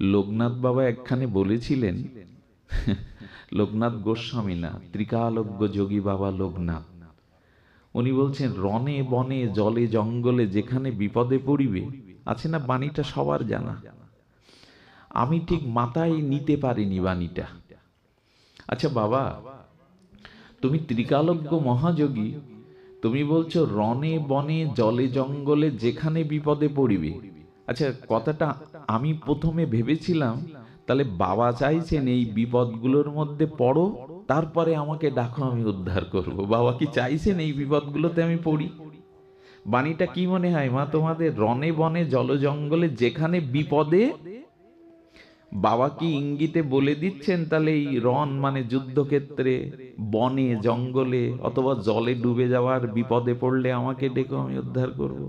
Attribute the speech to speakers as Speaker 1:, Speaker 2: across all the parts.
Speaker 1: লোকনাথ বাবা একখানে বলেছিলেন, লোকনাথ গোস্বামী না, ত্রিকালজ্ঞ যোগী বাবা লোকনাথ। উনি বলছেন রনে বনে, জলে জঙ্গলে যেখানে বিপদে পড়িবে, আছে না বাণীটা সবার জানা? আমি ঠিক মাথায় নিতে পারিনি বাণীটা। আচ্ছা বাবা, তুমি ত্রিকালজ্ঞ মহাযোগী, তুমি বলছো রনে বনে, জলে জঙ্গলে যেখানে বিপদে পড়িবে। আচ্ছা কথাটা আমি প্রথমে ভেবেছিলাম, তাহলে বাবা চাইছেন এই বিপদগুলোর মধ্যে পড়ো, তারপরে আমাকে ডাকো, আমি উদ্ধার করব। বাবা কি চাইছেন এই বিপদগুলোতে আমি পড়ি? বাণীটা কি মনে হয় মা তোমাদের? রনে বনে, জল জঙ্গলে, যেখানে বিপদে? বাবা কি ইঙ্গিতে বলে দিচ্ছেন, তাহলে এই রন মানে যুদ্ধক্ষেত্রে, বনে, জঙ্গলে, অথবা জলে ডুবে যাওয়ার বিপদে পড়লে আমাকে ডেকে, আমি উদ্ধার করব।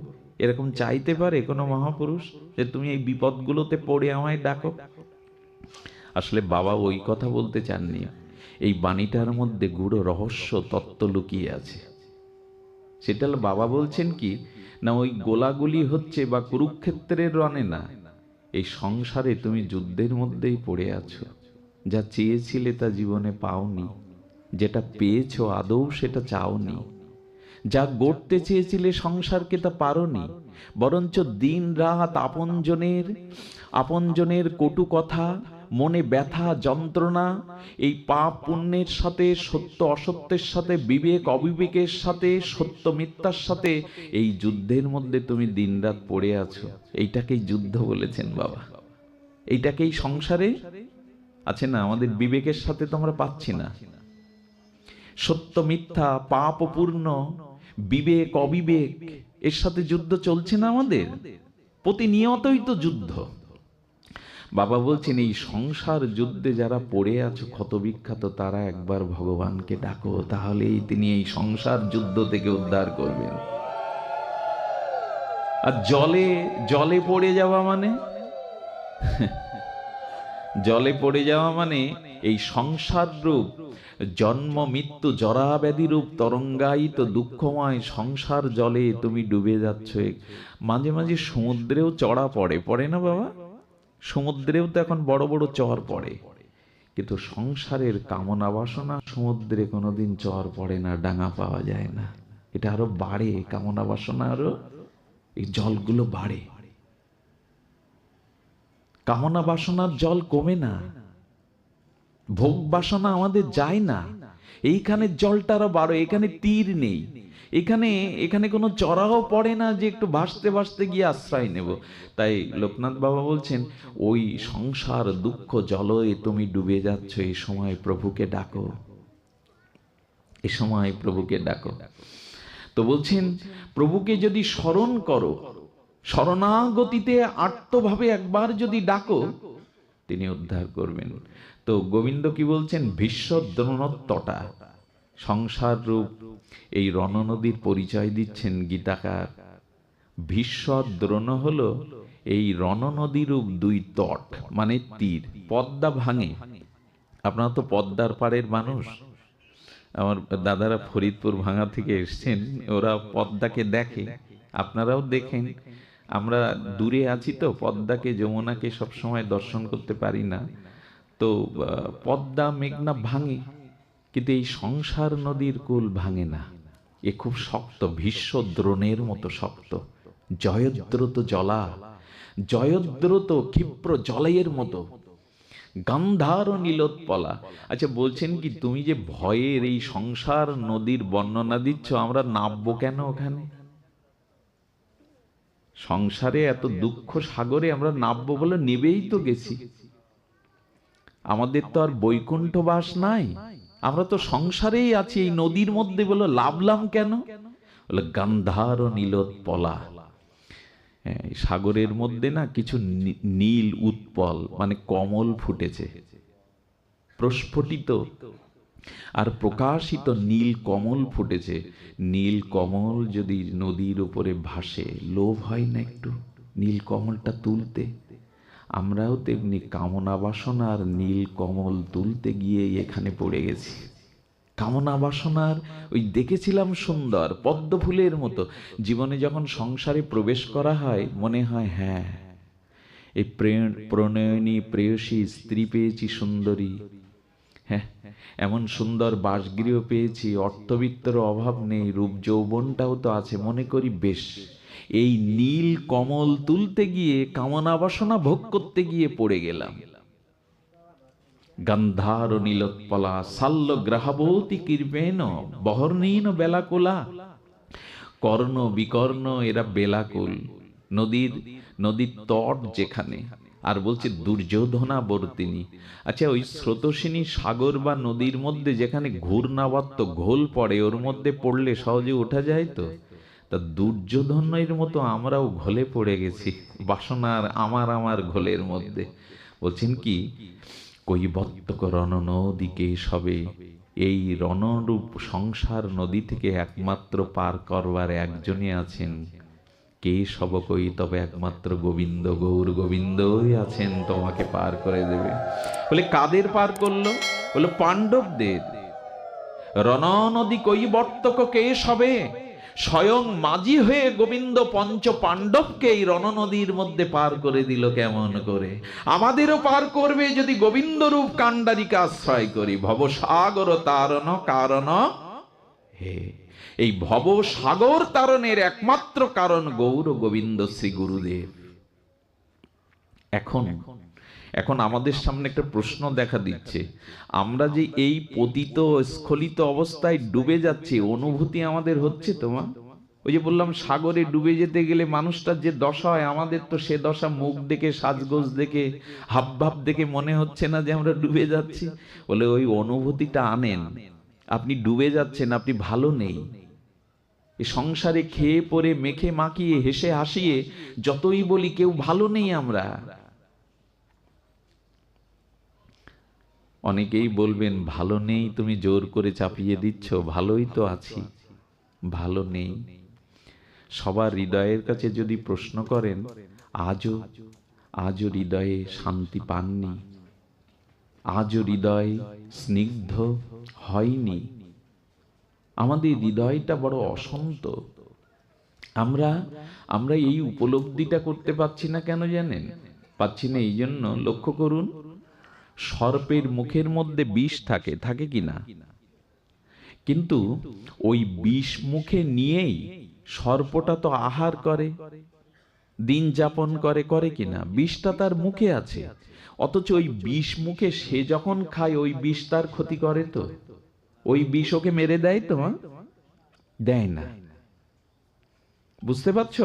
Speaker 1: এরকম চাইতে পারে কোনো মহাপুরুষ যে তুমি এই বিপদগুলোতে পড়ে আমায় ডাকো? আসলে বাবা ওই কথা বলতে চাননি। এই বাণীটার মধ্যে গুড়ো রহস্য তত্ত্ব লুকিয়ে আছে। সেটা বাবা বলছেন কি, না ওই গোলাগুলি হচ্ছে বা কুরুক্ষেত্রের রনে না, এই সংসারে তুমি যুদ্ধের মধ্যেই পড়ে আছো। যা চেয়েছিলে তা জীবনে পাওনি, যেটা পেয়েছ আদৌ সেটা চাওনি। যা গড়তে চেয়েছিলে সংসারকে তা পারোনি। বরঞ্চ দিন রাত আপনজনের আপনজনের কটু কথা, মনে ব্যথা, যন্ত্রণা, এই পাপ পুণ্যের সাথে, সত্য অসত্যের সাথে, বিবেক অবিবেকের সাথে, সত্য মিথ্যার সাথে, এই যুদ্ধের মধ্যে তুমি দিনরাত পড়ে আছো। এইটাকেই যুদ্ধ বলেছেন বাবা। এইটাকেই সংসারে? আছে না? আমাদের বিবেকের সাথে তো আমরা পাচ্ছি না। সত্য মিথ্যা পাপ পূর্ণ বিবেক, অবিবেক, এর সাথে যুদ্ধ চলছে না আমাদের? প্রতিনিয়তই তো যুদ্ধ। বাবা বলছেন, এই সংসার যুদ্ধে যারা পড়ে আছো ক্ষতবিখ্যাত তারা একবার ভগবানকে ডাকো, তাহলেই তিনি এই সংসার যুদ্ধ থেকে উদ্ধার করবেন। আর জলে জলে পড়ে যাওয়া মানে? জলে পড়ে যাওয়া মানে এই সংসার রূপ, জন্ম, মৃত্যু জরা ব্যাধি রূপ তরঙ্গায়িত দুঃখময় সংসার জলে তুমি ডুবে যাচ্ছ। মাঝে মাঝে সমুদ্রেও চড়া পড়ে পড়ে না বাবা? সমুদ্রেও তো এখন বড় বড় চর পড়ে। কিন্তু সংসারের কামনা বাসনা সমুদ্রে কোনোদিন চর পড়ে না, ডাঙা পাওয়া যায় না। এটা আরও বাড়ে কামনা বাসনা আরও, এই জলগুলো বাড়ে। কামনা বাসনার জল কমে না ভোগ বাসনা আমাদের যায় না। এইখানে জলটা আরও বাড়ো এখানে তীর নেই। এখানে এখানে কোনো চড়াও পড়ে না যে একটু ভাসতে ভাসতে গিয়ে আশ্রয় নেব। তাই লোকনাথ বাবা বলছেন, ওই সংসার, দুঃখ, জলয়ে তুমি ডুবে যাচ্ছ এই সময় প্রভুকে ডাকো। এ সময় প্রভুকে ডাকো। তো বলছেন, প্রভুকে যদি স্মরণ করো, শরণাগতিতে আত্মভাবে একবার যদি ডাকো, তিনি উদ্ধার করবেন। তো গোবিন্দ কি বলছেন? ভীষ্ম দ্রোণোত্তটা সংসার রূপ, এই রণনদীর পরিচয় দিচ্ছেন গীতাকার। ভীষ্ম দ্রোণ হল এই রণনদী রূপ দুই তট মানে তীর, পদ্মা ভাঙে। আপনারা তো পদ্মার পাড়ের মানুষ। আমার দাদারা ফরিদপুর ভাঙা থেকে এসছেন, ওরা পদ্মাকে দেখে। আপনারাও দেখেন, আমরা দূরে আছি তো, পদ্মাকে, যমুনাকে সবসময় দর্শন করতে পারি না। তো পদ্মা, মেঘনা ভাঙে, কিন্তু এই সংসার নদীর কুল ভাঙে না। এ খুব শক্ত, ভীষ্ম দ্রোণের মতো শক্ত। জয়দ্রত জলা, জয়দ্রত ক্ষিপ্র জলাইয়ের মতো। গান্ধার নীলোৎপলা। আচ্ছা বলছেন কি, তুমি যে ভয়ের এই সংসার নদীর বর্ণনা দিচ্ছ, আমরা নামবো কেন ওখানে? সংসারে এত দুঃখ সাগরে আমরা নামবো বলে নেবেই তো গেছি। আমাদের তো আর বৈকুণ্ঠ বাস নাই। আমরা তো সংসারেই আছি এই নদীর মধ্যে বলো লাভলাম কেন? বলে গান্ধার ও নীলোৎপলা। হ্যাঁ, সাগরের মধ্যে না কিছু নীল উৎপল মানে কমল ফুটেছে। প্রস্ফুটিত। আর প্রকাশিত নীল কমল ফুটেছে। নীল কমল যদি নদীর উপরে ভাসে লোভ হয় না একটু? নীল কমলটা তুলতে? আমরাও তেমনি কামনা বাসনার নীল কমল তুলতে গিয়ে এখানে পড়ে গেছি। কামনা বাসনার ওই দেখেছিলাম সুন্দর পদ্ম ফুলের মতো। জীবনে যখন সংসারে প্রবেশ করা হয়, মনে হয় হ্যাঁ এই প্রে- প্রণয়নী প্রেয়সী স্ত্রী পেয়েছি সুন্দরী। হ্যাঁ এমন সুন্দর বাসগৃহ পেয়েছি অর্থবিত্তর অভাব নেই, রূপ যৌবনটাও তো আছে, মনে করি বেশ। এই নীল কমল তুলতে গিয়ে, কামনা বাসনা ভোগ করতে গিয়ে পড়ে গেলাম। গন্ধার নীলোৎপলা সাল্য গ্রাহবতী কীর্পেন বহর্ণীন বেলাকুলা। কর্ণ বিকর্ণ এরা বেলাকুল, নদীর নদীর তট যেখানে। আর বলছে দুর্যোধনা বর্তিনী আচ্ছা ওই স্রোতসিনী সাগর বা নদীর মধ্যে যেখানে ঘূর্ণাবর্ত ঘোল পড়ে, ওর মধ্যে পড়লে সহজে ওঠা যায় তো? তা দুর্যোধনের মতো আমরাও ঘোলে পড়ে গেছি, বাসনার আমার আমার ঘোলের মধ্যে। বলছেন কি কৈবত্যক রণ নদীকে সবে, এই রণরূপ সংসার নদী থেকে একমাত্র পার করবার একজনই আছেন। কে সব কই তবে একমাত্র গোবিন্দ, গৌর গোবিন্দই আছেন, তোমাকে পার করে দেবে। বলে, কাদের পার করল? বলে, পাণ্ডবদের। রণ নদী কৈবর্তক কে সবে স্বয়ং মাঝি হয়ে গোবিন্দ পঞ্চ পাণ্ডবকে এই রণনদীর মধ্যে পার করে দিল কেমন করে? আমাদেরও পার করবে যদি গোবিন্দ রূপ কাণ্ডারিকে আশ্রয় করি। ভবসাগর তারণ কারণ হে। এই ভব সাগর তারণের একমাত্র কারণ গৌর গোবিন্দ শ্রী গুরুদেব। এখন এখন আমাদের সামনে একটা প্রশ্ন দেখা দিচ্ছে। আমরা যে এই পতিত স্খলিত অবস্থায় ডুবে যাচ্ছে, অনুভূতি আমাদের হচ্ছে তোমার? ওই যে বললাম, সাগরে ডুবে যেতে গেলে মানুষটার যে দশা হয়, আমাদের তো সে দশা মুখ দেখে, সাজগোজ দেখে, হাবভাব দেখে মনে হচ্ছে না যে আমরা ডুবে যাচ্ছি। বলে ওই অনুভূতিটা আনেন। আপনি ডুবে যাচ্ছেন, আপনি ভালো নেই। সংসারে খেয়ে পরে মেখে, মাখিয়ে, হেসে, হাসিয়ে, যতই বলি কেউ ভালো নেই আমরা। অনেকেই বলবেন, ভালো নেই, তুমি জোর করে চাপিয়ে দিচ্ছ, ভালোই তো আছি। ভালো নেই। সবার হৃদয়ের কাছে যদি প্রশ্ন করেন, আজও আজও হৃদয়ে শান্তি পাননি? আজও হৃদয় স্নিগ্ধ হয়নি? আমাদের হৃদয়টা বড় অশান্ত। আমরা আমরা এই উপলব্ধিটা করতে পারছি না কেন জানেন? পাচ্ছি না এই জন্য লক্ষ্য করুন সর্পের মুখের মধ্যে বিষ থাকে থাকে কি না? কিন্তু ওই বিষ মুখে নিয়েই সর্পটা তো আহার করে, দিন যাপন করে করে কিনা বিষটা তার মুখে আছে। অথচ ওই বিষ মুখে সে যখন খায়, ওই বিষ তার ক্ষতি করে তো। ওই বিষ ওকে মেরে দেয় তো? দেয় না। বুঝতে পারছ?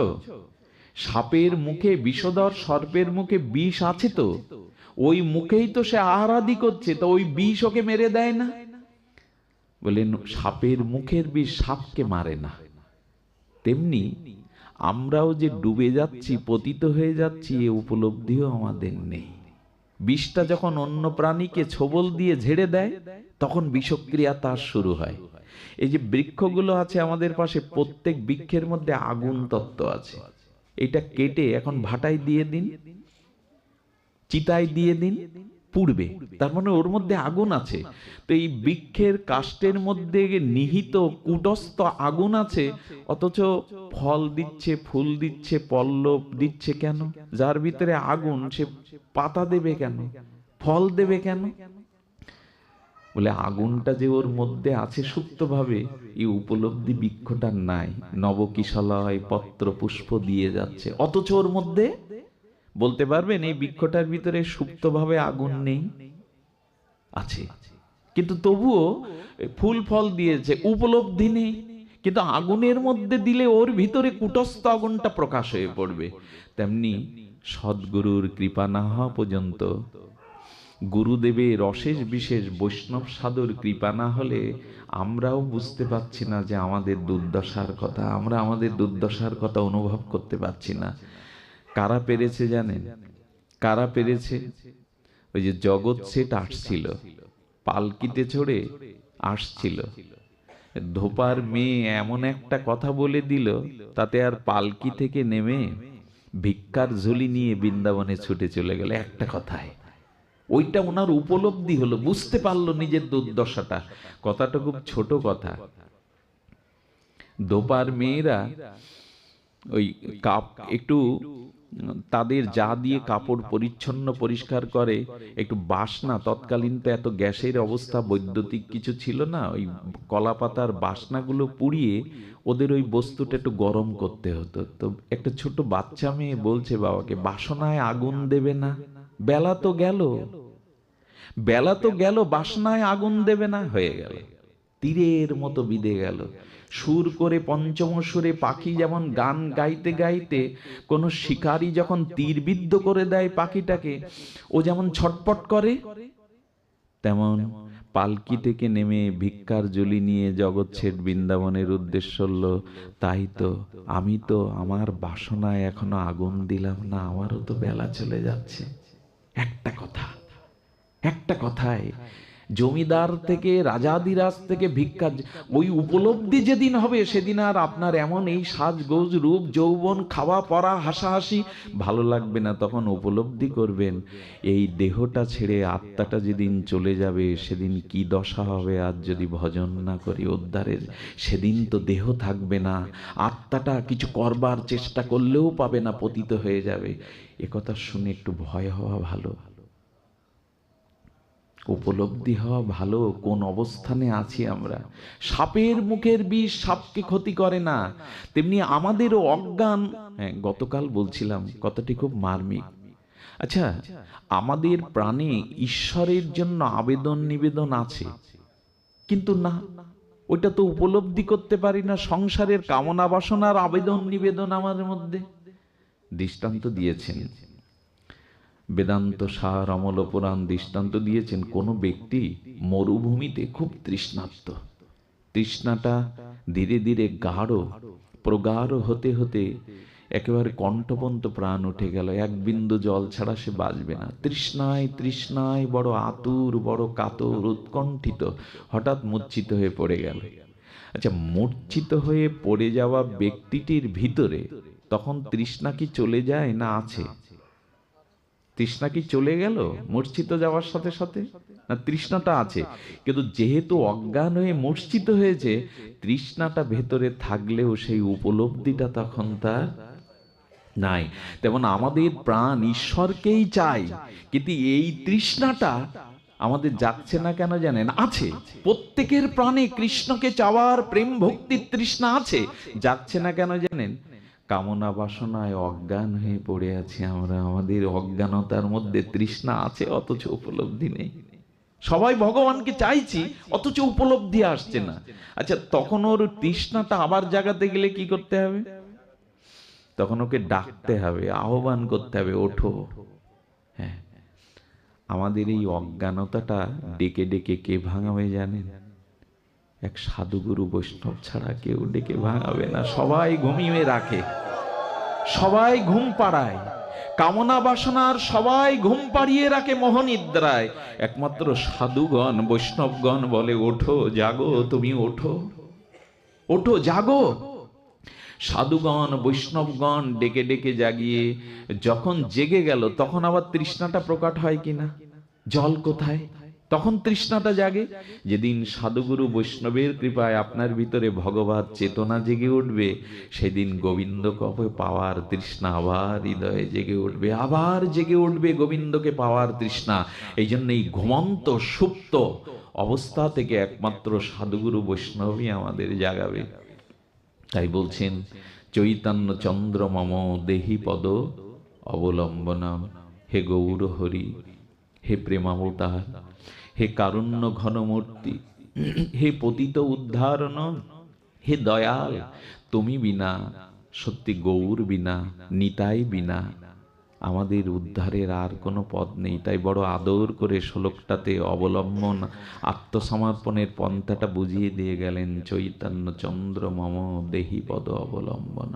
Speaker 1: সাপের মুখে, বিষধর সর্পের মুখে বিষ আছে তো। ওই মুখেই তো সে আহারাদি করছে, তো ওই বিষ ওকে মেরে দেয় না? বলেন সাপের মুখের বিষ সাপকে মারে না। তেমনি আমরাও যে ডুবে যাচ্ছি, পতিত হয়ে যাচ্ছি, এ উপলব্ধিও আমাদের নেই। বিষটা যখন অন্য প্রাণীকে ছোবল দিয়ে ঝেড়ে দেয়, তখন বিষক্রিয়া তার শুরু হয়। এই যে বৃক্ষগুলো আছে আমাদের পাশে, প্রত্যেক বৃক্ষের মধ্যে আগুন তত্ত্ব আছে। এটা কেটে এখন ভাটায় দিয়ে দিন। চিতায় দিয়ে দিন পুড়বে তার মানে ওর মধ্যে আগুন আছে। তো এই বৃক্ষের কাষ্টের মধ্যে নিহিত কুটস্থ আগুন আছে, অথচ ফল দিচ্ছে, ফুল দিচ্ছে, পল্লব দিচ্ছে কেন? যার ভিতরে আগুন, সে পাতা দেবে কেন? ফল দেবে কেন? বলে আগুনটা যে ওর মধ্যে আছে সুপ্তভাবে, এই উপলব্ধি বৃক্ষটার নাই। নবকিশলয় পত্র পুষ্প দিয়ে যাচ্ছে। অথচ ওর মধ্যে বলতে পারবেন, এই বৃক্ষটার ভিতরে সুপ্তভাবে আগুন নেই? আছে। কিন্তু তবুও ফুল ফল দিয়েছে, উপলব্ধি নেই। কিন্তু আগুনের মধ্যে দিলে ওর ভিতরে কুটস্থ আগুনটা প্রকাশ হয়ে পড়বে। তেমনি সদ্গুরুর কৃপা না হওয়া পর্যন্ত গুরুদেবের অশেষ বিশেষ বৈষ্ণব সাধুর কৃপা না হলে আমরাও বুঝতে পারছি না যে আমাদের দুর্দশার কথা, আমরা আমাদের দুর্দশার কথা অনুভব করতে পারছি না। কারা পেরেছে জানেন? কারা পেরেছে? ওই যে জগৎ সেট আসছিল, পালকিতে চড়ে আসছিল। ধোপার মেয়ে এমন একটা কথা বলে দিল, তাতে আর পালকি থেকে নেমে ভিক্ষার ঝুলি নিয়ে বৃন্দাবনে ছুটে চলে গেল একটা কথায়। ওইটা ওনার উপলব্ধি হলো, বুঝতে পারল নিজের দুর্দশাটা। কথাটা খুব ছোট কথা। দোপার মেয়েরা ওই কাপ একটু তাদের যা দিয়ে কাপড় পরিচ্ছন্ন পরিষ্কার করে একটু বাসনা তৎকালীন তো এত গ্যাসের অবস্থা বৈদ্যুতিক কিছু ছিল না ওই কলা পাতার বাসনাগুলো পুড়িয়ে ওদের ওই বস্তুটা একটু গরম করতে হতো। তো একটা ছোট বাচ্চা মেয়ে বলছে বাবাকে বাসনায় আগুন দেবে না। বেলা তো গেল। বেলা তো গেল বাসনায় আগুন দেবে না? হয়ে গেল। তীরের মতো বিদে গেল। সুর করে পঞ্চম সুরে পাখি যেমন গান গাইতে গাইতে কোনো শিকারী যখন তীরবিদ্ধ করে দেয় পাখিটাকে, ও যেমন ছটপট করে, তেমন পালকি থেকে নেমে ভিক্ষার জলি নিয়ে জগৎ ছেট বৃন্দাবনের উদ্দেশ্য হলো, তাই তো, আমি তো আমার বাসনায় এখনও আগুন দিলাম না, আমারও তো বেলা চলে যাচ্ছে। একটা কথা, একটা কথায় জমিদার থেকে রাজাদিরাজ থেকে ভিক্ষা ওই উপলব্ধি যেদিন হবে, সেদিন আর আপনার এমন এই সাজগোজ রূপ, যৌবন, খাওয়া, পড়া, হাসাহাসি ভালো লাগবে না। তখন উপলব্ধি করবেন, এই দেহটা ছেড়ে আত্মাটা যেদিন চলে যাবে, সেদিন কি দশা হবে? আর যদি ভজন না করি উদ্ধারের, সেদিন তো দেহ থাকবে না। আত্মাটা কিছু করবার চেষ্টা করলেও পাবে না, পতিত হয়ে যাবে। একথা শুনে একটু ভয় হওয়া ভালো। উপলব্ধি হওয়া ভালো, কোন অবস্থানে আছি আমরা? সাপের মুখের বিষ সাপকে ক্ষতি করে না। তেমনি আমাদেরও অজ্ঞান। হ্যাঁ গতকাল বলছিলাম, কথাটি খুব মার্মিক। আচ্ছা আমাদের প্রাণে ঈশ্বরের জন্য আবেদন নিবেদন আছে। কিন্তু না, ওইটা তো উপলব্ধি করতে পারি না, সংসারের কামনা বাসনার আবেদন নিবেদন আমাদের মধ্যে। দৃষ্টান্ত দিয়েছেন। বেদান্ত সার, অমল পুরাণ দৃষ্টান্ত দিয়েছেন, কোনো ব্যক্তি মরুভূমিতে খুব তৃষ্ণার্ত। তৃষ্ণাটা ধীরে ধীরে গাঢ়, প্রগাঢ় হতে হতে একেবারে কণ্ঠপন্ত প্রাণ উঠে গেল। এক বিন্দু জল ছাড়া সে বাঁচবে না। তৃষ্ণায় তৃষ্ণায় বড় আতুর, বড় কাতর উৎকণ্ঠিত, হঠাৎ মূর্ছিত হয়ে পড়ে গেল। আচ্ছা মূর্ছিত হয়ে পড়ে যাওয়া ব্যক্তিটির ভিতরে তখন তৃষ্ণা কি চলে যায় না আছে? তৃষ্ণা কি চলে গেল? মূর্ছিত যাওয়ার সাথে সাথে? না, তৃষ্ণাটা আছে। কিন্তু যেহেতু অজ্ঞান হয়ে মূর্ছিত হয়েছে, তৃষ্ণাটা ভেতরে থাকলেও সেই উপলব্ধিটা তখন তার নাই। তেমন আমাদের প্রাণ ঈশ্বরকেই চাই। কিন্তু এই তৃষ্ণাটা আমাদের যাচ্ছে না কেন জানেন? আছে। প্রত্যেকের প্রাণে কৃষ্ণকে চাওয়ার প্রেম ভক্তির তৃষ্ণা আছে। যাচ্ছে না কেন জানেন? কামনা বাসনায় অজ্ঞান হয়ে পড়ে আছি আমরা। আমাদের অজ্ঞানতার মধ্যে তৃষ্ণা আছে, অথচ উপলব্ধি নেই। সবাই ভগবানকে চাইছি, অথচ উপলব্ধি আসছে না। আচ্ছা তখন ওর তৃষ্ণাটা আবার জাগাতে গেলে কি করতে হবে? তখন ওকে ডাকতে হবে, আহ্বান করতে হবে, ওঠো। হ্যাঁ। আমাদের এই অজ্ঞানতাটা ডেকে ডেকে কে ভাঙাবে জানেন? এক সাধুগুরু বৈষ্ণব ছাড়া কেউ ডেকে ভাঙাবে না। সবাই ঘুমিয়ে রাখে, সবাই ঘুম পাড়ায়, কামনা বাসনার সবাই ঘুম পাড়িয়ে রাখে মোহনিদ্রায়। একমাত্র সাধুগণ, বৈষ্ণবগণ বলে, ওঠো, জাগো, তুমি ওঠো ওঠো, জাগো। সাধুগণ, বৈষ্ণবগণ ডেকে ডেকে জাগিয়ে, যখন জেগে গেল, তখন আবার তৃষ্ণাটা প্রকাট হয় কিনা? জল কোথায়? তখন তৃষ্ণাটা জাগে। যেদিন সাধুগুরু বৈষ্ণবের কৃপায় আপনার ভিতরে ভগবত চেতনা জেগে উঠবে, সেদিন গোবিন্দ কবে পাওয়ার তৃষ্ণা আবার হৃদয়ে জেগে উঠবে, আবার জেগে উঠবে গোবিন্দকে পাওয়ার তৃষ্ণা। এই জন্য এই ঘুমন্ত, সুপ্ত অবস্থা থেকে একমাত্র সাধুগুরু বৈষ্ণবই আমাদের জাগাবে। তাই বলছেন, চৈতন্য চন্দ্র মম দেহি পদ অবলম্বনম। হে গৌর হরি হে প্রেমাবতার হে কারুণ্য ঘনমূর্তি, হে পতিত উদ্ধারণ, হে দয়াল, তুমি বিনা, সত্যি গৌর বিনা, নিতাই বিনা। আমাদের উদ্ধারের আর কোনো পথ নেই, তাই বড় আদর করে শ্লোকটাতে অবলম্বন আত্মসমর্পণের পন্থাটা বুঝিয়ে দিয়ে গেলেন চৈতন্য চন্দ্র মম দেহি পদ অবলম্বন।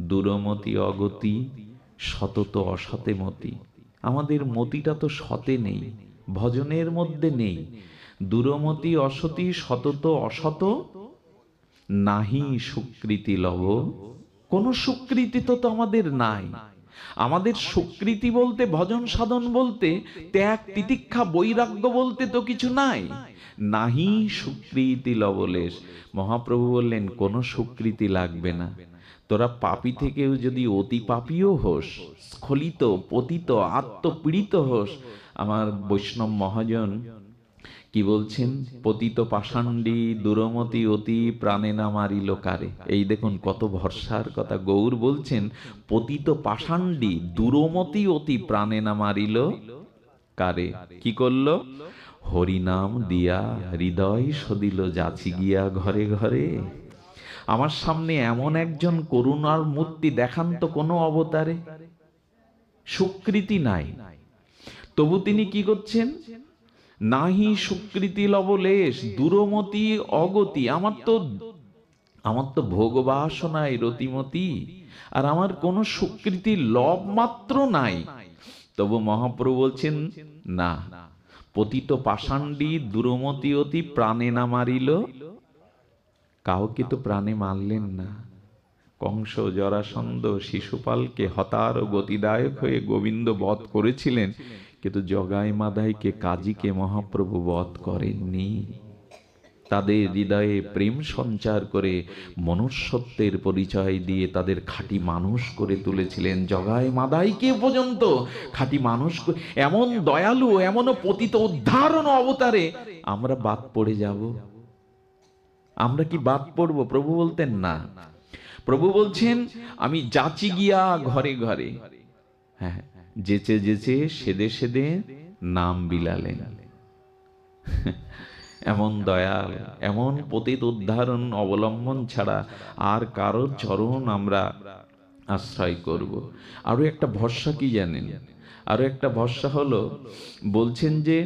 Speaker 1: দুরমতি অগতি, সতত অসতে মতি আমাদের মতিটা তো সতে নেই, ভজনের মধ্যে নেই। দুরমতি অসতি সতত অসত, নাহি সুকৃতি লব। কোনো সুকৃতি তো আমাদের নাই। আমাদের সুকৃতি বলতে, ভজন সাধন বলতে, ত্যাগ, তিতিক্ষা, বৈরাগ্য বলতে তো কিছু নাই। নাহি সুকৃতি লবলেশ। মহাপ্রভু বললেন, কোনো সুকৃতি লাগবে না। তোরা পাপি থেকেও যদি অতি পাপীও হোস, স্খলিত, পতিত, আত্মপীড়িত হোস, আমার বৈষ্ণব মহাজন, কি বলছেন? পতিত পাষাণ্ডী দুরমতি অতি প্রাণে না মারিল কারে। এই দেখুন কত ভরসার কথা। গৌর বলছেন, পতিত পাষাণ্ডী দুরমতি অতি প্রাণে না মারিল কারে। কি করল? হরিনাম দিয়া হৃদয় সদিল যাচি গিয়া ঘরে ঘরে। আমার সামনে এমন একজন করুণার মূর্তি দেখান তো কোনো অবতারে। সুকৃতি নাই। তবু তিনি কি করছেন? নাহি সুকৃতি লবলেশ, দূরমতি অগতি। আমার তো আমার তো ভোগ বাসনায় রতিমতি, আর আমার কোনো সুকৃতির লব মাত্র নাই। তবু মহাপ্রভু বলছেন, না, পতিত পাষাণ্ডী দুরমতি অতি প্রাণে না মারিল কাউকে তো প্রাণে মারলেন না। কংস, জরাসন্ধ, শিশুপালকে হতার গতিদায়ক হয়ে গোবিন্দ বধ করেছিলেন, কিন্তু জগাই মাদাইকে কাজীকে মহাপ্রভু বধ করেননি। তাদের হৃদয়ে প্রেম সঞ্চার করে মনুষ্যত্বের পরিচয় দিয়ে তাদের খাঁটি মানুষ করে তুলেছিলেন। জগায় মাদাইকে পর্যন্ত খাঁটি মানুষ এমন দয়ালু, এমন পতিত, উদ্ধারণ অবতারে আমরা বাদ পড়ে যাব। আমরা কি বাদ পড়ব? প্রভু বলতেন, না। প্রভু বলছেন, আমি যাচি গিয়া ঘরে ঘরে। হ্যাঁ যেচে যেচে, সেদে সেদে নাম বিলালেন। এমন দয়াল, এমন পতিত উদ্ধারণ অবলম্বন ছাড়া আর কারোর চরণ আমরা আশ্রয় করব। আরও একটা ভরসা কি জানেন? আরও একটা ভরসা হলো, বলছেন যে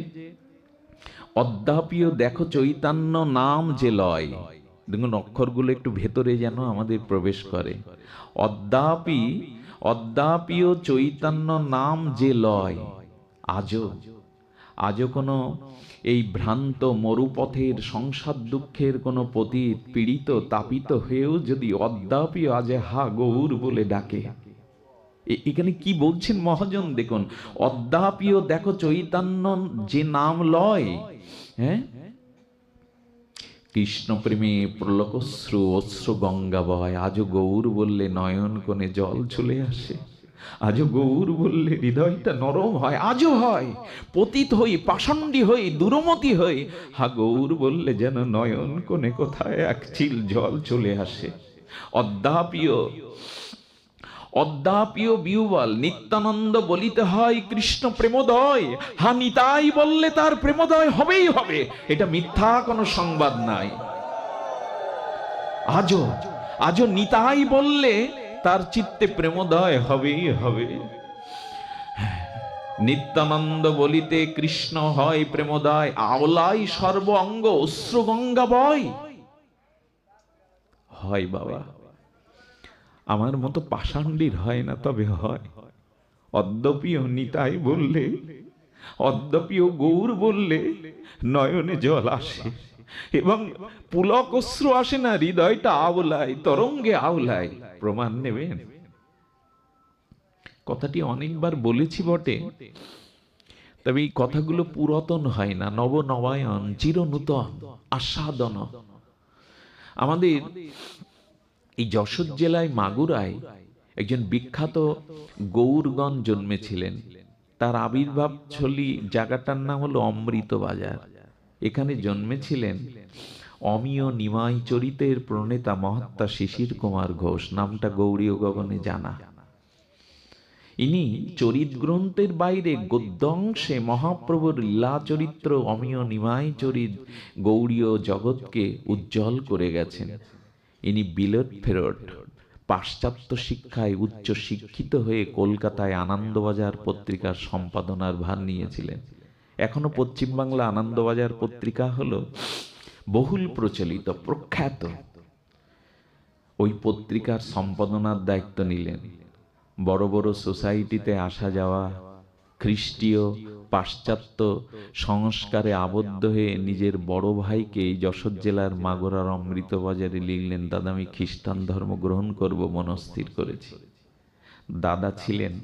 Speaker 1: অদ্যাপিও দেখো চৈতন্য নাম যে লয়। দেখুন, অক্ষরগুলো একটু ভেতরে যেন আমাদের প্রবেশ করে। অদ্যাপি অদ্যাপিও চৈতন্য নাম যে লয়। আজও আজও কোনো এই ভ্রান্ত মরুপথের সংসার দুঃখের কোনো পতীত পীড়িত তাপিত হয়েও যদি অদ্যাপি আজে হা গৌর বলে ডাকে। এখানে কি বলছেন মহাজন? দেখুন অদ্যাপিও দেখো চৈতন্য যে নাম লয় হ্যাঁ? কৃষ্ণ প্রেমে প্রলকশ্রু অশ্রু গঙ্গা বয়, আজও গৌর বললে নয়ন কোণে জল চলে আসে। আজও গৌর বললে হৃদয়টা নরম হয়, আজও হয়। পতিত হই, পাষণ্ডী হই, দুরমতি হই, হা গৌর বললে যেন নয়ন কোণে কোথায় এক চিল জল চলে আসে। অদ্যাপিও অদ্যাপিও বিউবল, নিত্যানন্দ বলিতে হয়, কৃষ্ণ প্রেমোদয়। হা নিতাই বললে তার প্রেমোদয় হবেই হবে। এটা মিথ্যা কোনো সংবাদ নাই। আজও আজও নিতাই বললে তার চিত্তে প্রেমোদয় হবেই হবে। নিত্যানন্দ বলিতে কৃষ্ণ হয় প্রেমোদয় আওলাই সর্ব অঙ্গ অশ্রু গঙ্গা বয় হয় বাবা। আমার মতো পাষাণ্ডীর হয় না তবে হয়। অদ্যপিও নিতাই বললে অদ্যপিও গৌর বললে, নয়নে জল আসে এবং পুলক অশ্রু আসে না, হৃদয়টা আওলায়, তরঙ্গে আওলায় প্রমাণ নেবেন। কথাটি অনেকবার বলেছি বটে, তবে এই কথাগুলো পুরাতন হয় না নব নবায়ন চির নূতন আস্বাদন। আমাদের এই যশোর জেলায় মাগুরায় একজন বিখ্যাত গৌরগণ জন্মেছিলেন। তার আবির্ভাব ছলি জায়গাটার নাম হলো অমৃত বাজার এখানে জন্মেছিলেন অমিয় নিমাই চরিতের প্রণেতা মহাত্মা শিশির কুমার ঘোষ, নামটা গৌরীয় গগনে জানা। ইনি চরিত গ্রন্থের বাইরে গদ্যাংশে মহাপ্রভুর লীলা চরিত্র অমিয় নিমাই চরিত গৌরীয় জগৎকে উজ্জ্বল করে গেছেন। ইনি বিলট ফেরট পাশ্চাত্য শিক্ষায় উচ্চ শিক্ষিত হয়ে কলকাতায় আনন্দবাজার পত্রিকার সম্পাদনার ভার নিয়েছিলেন। এখনও পশ্চিমবাংলা আনন্দবাজার পত্রিকা হলো বহুল প্রচলিত, প্রখ্যাত। ওই পত্রিকার সম্পাদনার দায়িত্ব নিলেন। বড় বড় সোসাইটিতে আসা যাওয়া খ্রিস্টীয় পাশ্চাত্য সংস্কারে আবদ্ধ হয়ে নিজের বড় ভাইকে যশোর জেলার মাগুরার অমৃতবাজারে লিখলেন, দাদা, আমি খ্রিস্টান ধর্ম গ্রহণ করব, মনস্থির করেছি। দাদা ছিলেন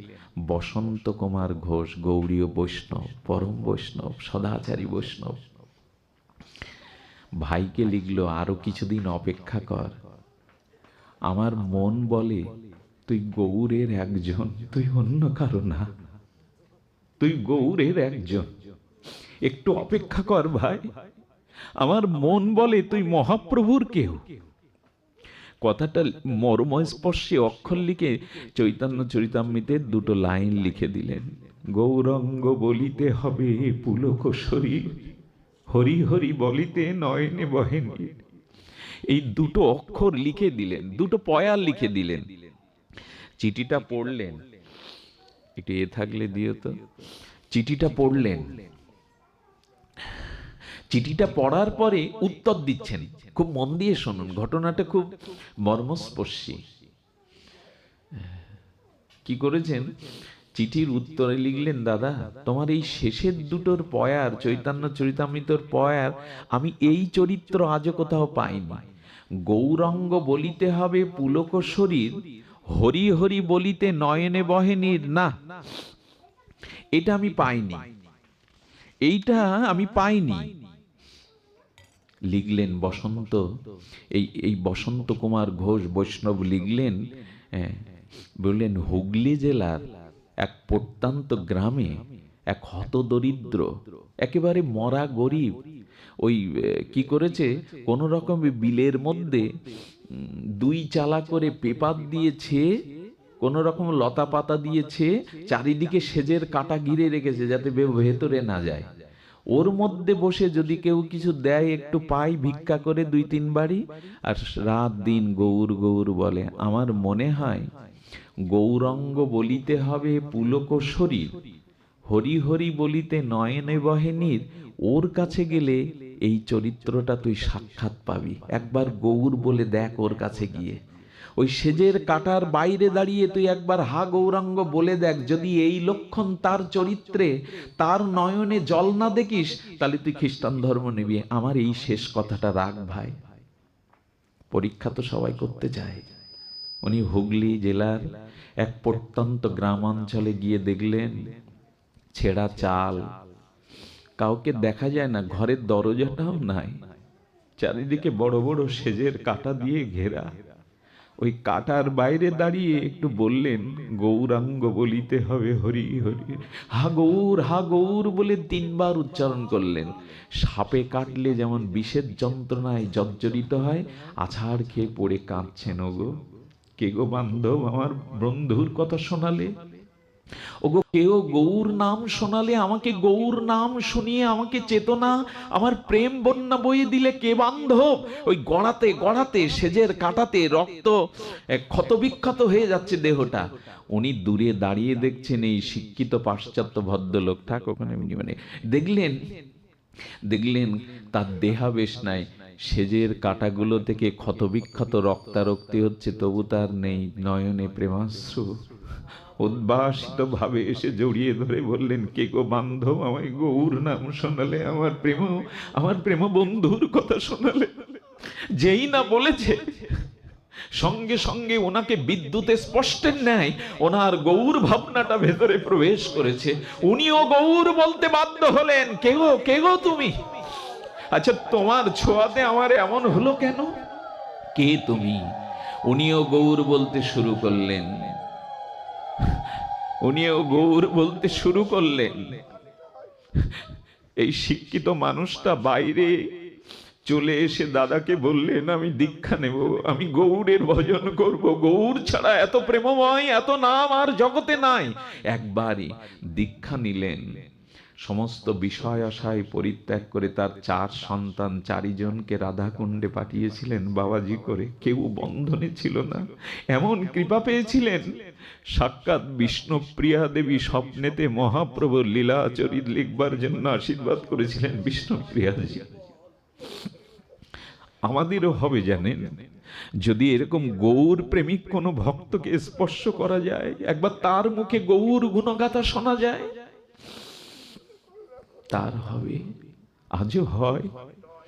Speaker 1: বসন্ত কুমার ঘোষ, গৌরীয় বৈষ্ণব, পরম বৈষ্ণব, সদাচারী বৈষ্ণব। ভাইকে লিখলো, আরও কিছুদিন অপেক্ষা কর। আমার মন বলে, তুই গৌরের একজন, তুই অন্য কারও না। তুই গৌরের একজন। একটু অপেক্ষা কর ভাই। আমার মন বলে তুই মহাপ্রভুর কেউ। কথাটা মর্ময় স্পর্শে অক্ষর লিখে চৈতন্য চরিতামৃতের দুটো লাইন লিখে দিলেন। গৌরঙ্গ বলিতে হবে পুলক শরীর, হরি হরি বলিতে নয়নে বহেনি এই দুটো অক্ষর লিখে দিলেন, দুটো পয়ার লিখে দিলেন। চিঠিটা পড়লেন একটু এ থাকলে দিও তো। চিঠিটা পড়লেন। চিঠিটা পড়ার পরে উত্তর দিচ্ছেন। খুব মন দিয়ে শুনুন, ঘটনাটা খুব মর্মস্পর্শী। কি করেছেন? চিঠির উত্তরে লিখলেন, দাদা, তোমার এই শেষের দুটোর পয়ার, চৈতন্য চরিতামৃতর পয়ার, আমি এই চরিত্র আজও কোথাও পাইনি। গৌরঙ্গ বলিতে হবে পুলক শরীর হরি হরি বলিতে নয়নে বহেনীর না এটা আমি পাইনি। এইটা আমি পাইনি। লিখলেন বসন্ত এই এই বসন্ত কুমার ঘোষ বৈষ্ণব লিখলেন হ্যাঁ, বললেন হুগলি জেলার এক প্রত্যন্ত গ্রামে এক হতদরিদ্র একেবারে মরা গরিব ওই কি করেছে? কোন রকম বিলের মধ্যে দুই চালা করে পেপার দিয়েছে, কোন রকম লতা পাতা দিয়েছে, চারিদিকে সেজের কাটা ঘিরে রেখেছে যাতে ভেতরে না যায়। ওর মধ্যে বসে যদি কেউ কিছু দেয়, একটু পাই ভিক্ষা করে দুই তিন বাড়ি, আর রাত দিন গৌর গৌর বলে, আমার মনে হয় গৌরঙ্গ বলিতে হবে পুলক শরীর। হরি হরি বলিতে নয়নে বহেনীর ওর কাছে গেলে এই চরিত্রটা তুই সাক্ষাৎ পাবি। একবার গৌর বলে দেখ ওর কাছে গিয়ে। ওই সেজের কাটার বাইরে দাঁড়িয়ে তুই একবার হা গৌরাঙ্গ বলে দেখ, যদি এই লক্ষণ তার চরিত্রে তার নয়নে জল না দেখিস, তাহলে তুই খ্রিস্টান ধর্ম নিবি। আমার এই শেষ কথাটা রাখ ভাই। পরীক্ষা তো সবাই করতে চায় উনি হুগলি জেলার এক প্রত্যন্ত গ্রাম অঞ্চলে গিয়ে দেখলেন, ছেঁড়া চাল কাউকে দেখা যায় না, ঘরের দরজাটাও নাই। চারিদিকে বড় বড় সেজের কাটা দিয়ে ঘেরা। ওই কাটার বাইরে দাঁড়িয়ে একটু বললেন, গৌরাঙ্গ বলিতে হবে হরি হরি। হা গৌর হা গৌর বলে তিনবার উচ্চারণ করলেন। সাপে কাটলে যেমন বিষের যন্ত্রণায় জর্জরিত হয়, আছাড় খেয়ে পড়ে কাঁদছেন ওগো। কে গো বান্ধব, আমার বন্ধুর কথা শোনালে? ওগো, কেউ গৌর নাম শোনালে আমাকে গৌর নাম শুনিয়ে আমাকে চেতনা, আমার প্রেম বন্যা বয়ে দিলে কে বান্ধব? ওই গড়াতে গড়াতে, সেজের কাটাতে রক্ত ক্ষতবিক্ষত হয়ে যাচ্ছে দেহটা। উনি দূরে দাঁড়িয়ে দেখছেন এই শিক্ষিত পাশ্চাত্য ভদ্রলোক। থাক, ওখানে মানে দেখলেন দেখলেন তার দেহাবেশ নাই। সেজের কাটাগুলো থেকে ক্ষতবিক্ষত রক্তারক্তি হচ্ছে, তবু তার নেই নয়নে প্রেমাশ্রু। উদ্ভাসিত ভাবে এসে জড়িয়ে ধরে বললেন, কে গো বান্ধব, আমায় গৌর নাম শোনালে, আমার প্রেম আমার প্রেম বন্ধুর কথা শোনালে? যেই না বলেছে, সঙ্গে সঙ্গে ওনাকে বিদ্যুতে স্পষ্টের ন্যায় ওনার গৌর ভাবনাটা ভেতরে প্রবেশ করেছে। উনিও গৌর বলতে বাধ্য হলেন, কে গো কে গো তুমি? আচ্ছা তোমার ছোঁয়াতে আমার এমন হলো কেন? কে তুমি? উনিও গৌর বলতে শুরু করলেন উনিও গৌর বলতে শুরু করলেন, এই শিক্ষিত মানুষটা বাইরে চলে এসে দাদাকে বললেন, আমি দীক্ষা নেব, আমি গৌরের ভজন করব। গৌর ছাড়া এত প্রেমময়, এত নাম আর জগতে নাই। একবারই দীক্ষা নিলেন। সমস্ত বিষয় আশায় পরিত্যাগ করে তার চার সন্তান চারিজনকে রাধাকুণ্ডে পাঠিয়েছিলেন বাবাজি করে। কেউ বন্ধনে ছিল না। এমন কৃপা পেয়েছিলেন। সাক্ষাৎ বিষ্ণুপ্রিয়া দেবী স্বপ্নেতে মহাপ্রভুর লীলা চরিত লিখবার জন্য আশীর্বাদ করেছিলেন বিষ্ণুপ্রিয়াজি আমাদেরও হবে জানেন, যদি এরকম গৌর প্রেমিক কোনো ভক্তকে স্পর্শ করা যায়, একবার তার মুখে গৌর গুণগাথা শোনা যায় তার হবে। আজও হয়।